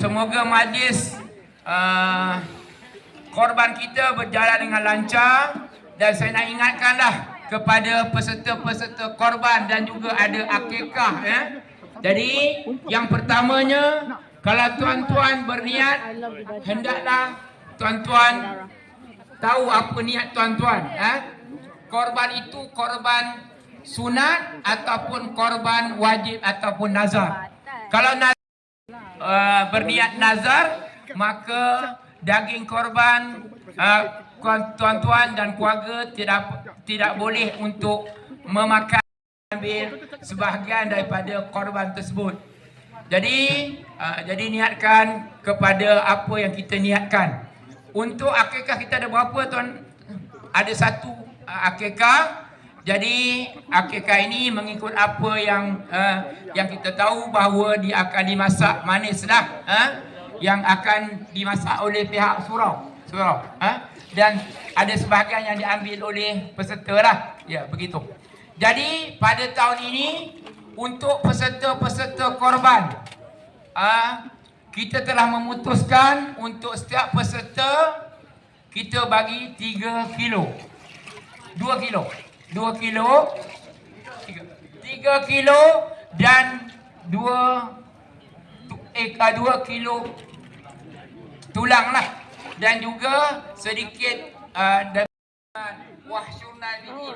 semoga majlis uh, korban kita berjalan dengan lancar dan saya nak ingatkanlah kepada peserta-peserta korban dan juga ada akikah ya. Jadi yang pertamanya kalau tuan-tuan berniat hendaklah tuan-tuan tahu apa niat tuan-tuan ya. Korban itu korban sunat ataupun korban wajib ataupun nazar. Kalau nazar uh, berniat nazar maka daging korban uh, tuan-tuan dan keluarga tidak tidak boleh untuk memakan ambil sebahagian daripada korban tersebut. Jadi uh, jadi niatkan kepada apa yang kita niatkan. Untuk akikah kita ada berapa tuan? Ada satu uh, akikah. Jadi akikah ini mengikut apa yang uh, yang kita tahu bahawa dia akan dimasak manislah uh, yang akan dimasak oleh pihak surau. Surau. Uh, dan ada sebahagian yang diambil oleh peserta lah. Ya, begitu. Jadi pada tahun ini untuk peserta-peserta korban uh, kita telah memutuskan untuk setiap peserta kita bagi 3 kilo. 2 kilo. 2 kilo. 3 kilo dan 2 eh 2 kilo tulang lah dan juga sedikit uh,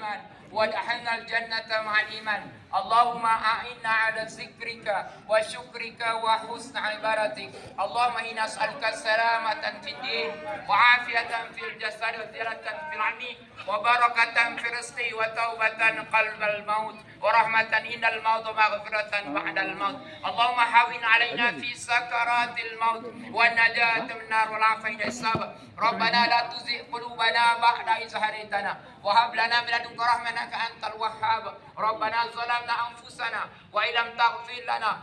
نعما وادخلنا الجنة مع الإيمان اللهم أعنا على ذكرك وشكرك وحسن عبادتك اللهم إنا نسألك سلامة في الدين وعافية في الجسد وزيرة في العميق وبركة في الرزق وتوبة قلب الموت ورحمة إن الموت ومغفرة بعد الموت. اللهم حاول علينا في سكرات الموت والنجاة من النار والعافية الصبر ربنا لا تزغ قلوبنا بعد إذ هديتنا. وهب لنا من لدنك رحمة إنك أنت الوهاب. ربنا ظلمنا أنفسنا وإن لم تغفر لنا